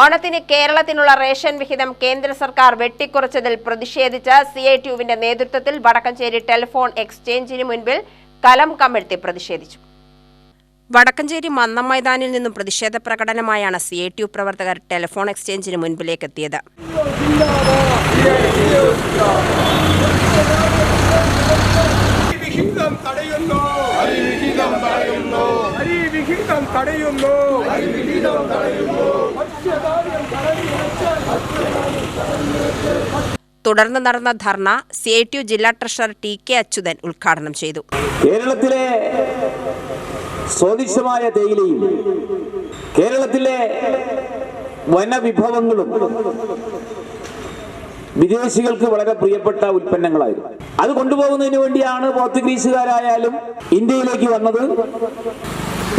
ഓണത്തിന് കേരളത്തിനുള്ള റേഷൻ വിഹിതം കേന്ദ്ര സർക്കാർ വെട്ടിക്കുറച്ചതിൽ പ്രതിഷേധിച്ച സി ഐ ടിയുവിന്റെ നേതൃത്വത്തിൽ വടക്കഞ്ചേരി ടെലിഫോൺ എക്സ്ചേഞ്ചിന് മുൻപിൽ കലം കമിഴ്ത്തി പ്രതിഷേധിച്ചു. വടക്കഞ്ചേരി മന്നം മൈതാനിൽ നിന്നും പ്രതിഷേധ പ്രകടനമായാണ് സി ഐ ടി യു പ്രവർത്തകർ ടെലിഫോൺ എക്സ്ചേഞ്ചിന് മുൻപിലേക്ക് എത്തിയത് വിഹിതം തടയുന്നു. വിഹിതം തടയുന്നു അരി വിഹിതം തടയുന്നു തുടർന്ന് നടന്ന ധർണ സി ഐ ടി യു ജില്ലാ ട്രഷറർ ടി കെ അച്യുതൻ ഉദ്ഘാടനം ചെയ്തു. കേരളത്തിലെ സ്വാദിഷ്ടമായ തേയിലയും കേരളത്തിലെ വനവിഭവങ്ങളും വിദേശികൾക്ക് വളരെ പ്രിയപ്പെട്ട ഉൽപ്പന്നങ്ങളായിരുന്നു. അത് കൊണ്ടുപോകുന്നതിന് വേണ്ടിയാണ് പോർത്തുഗീസുകാരായാലും ഇന്ത്യയിലേക്ക് വന്നത്.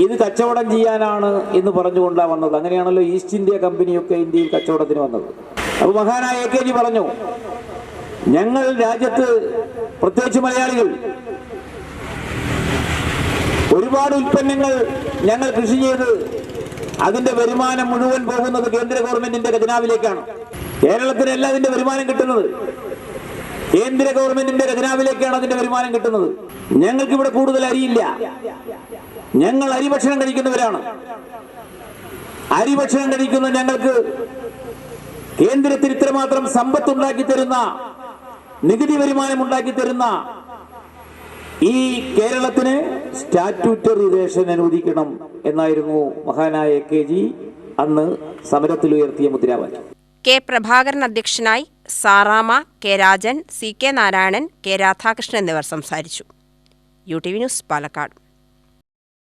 ഇത് കച്ചവടം ചെയ്യാനാണ് എന്ന് പറഞ്ഞുകൊണ്ടാണ് വന്നത്. അങ്ങനെയാണല്ലോ ഈസ്റ്റ് ഇന്ത്യ കമ്പനിയൊക്കെ ഇന്ത്യയിൽ കച്ചവടത്തിന് വന്നത്. അപ്പൊ മഹാനായ എ കെ ജി പറഞ്ഞു ഞങ്ങൾ രാജ്യത്ത് പ്രത്യേകിച്ച് മലയാളികൾ ഒരുപാട് ഉൽപ്പന്നങ്ങൾ ഞങ്ങൾ കൃഷി ചെയ്ത് അതിന്റെ വരുമാനം മുഴുവൻ പോകുന്നത് കേന്ദ്ര ഗവൺമെന്റിന്റെ ഖജനാവിലേക്കാണ്. കേരളത്തിനല്ല അതിന്റെ വരുമാനം കിട്ടുന്നത്. കേന്ദ്ര ഗവൺമെന്റിന്റെ ഖജനാവിലേക്കാണ് അതിന്റെ വരുമാനം കിട്ടുന്നത്. ഞങ്ങൾക്ക് ഇവിടെ കൂടുതൽ അരിയില്ല. ഞങ്ങൾ അരി ഭക്ഷണം കഴിക്കുന്നവരാണ്. അരി ഭക്ഷണം കഴിക്കുന്ന ഞങ്ങൾക്ക് കേന്ദ്രത്തിൽ ഇത്രമാത്രം സമ്പത്ത് ഉണ്ടാക്കി തരുന്ന നികുതി വരുമാനം ഉണ്ടാക്കി തരുന്ന ഈ കേരളത്തിന് സ്റ്റാറ്റ്യൂട്ടറി റേഷൻ അനുവദിക്കണം എന്നായിരുന്നു മഹാനായ കെ ജി അന്ന് സമരത്തിൽ ഉയർത്തിയ മുദ്രാവാക്യം. കെ പ്രഭാകരൻ അധ്യക്ഷനായി Sarama K Rajan C K Narayanan K Radhakrishnan എന്നിവർ സംസാരിച്ചു. U T V news Palakkad.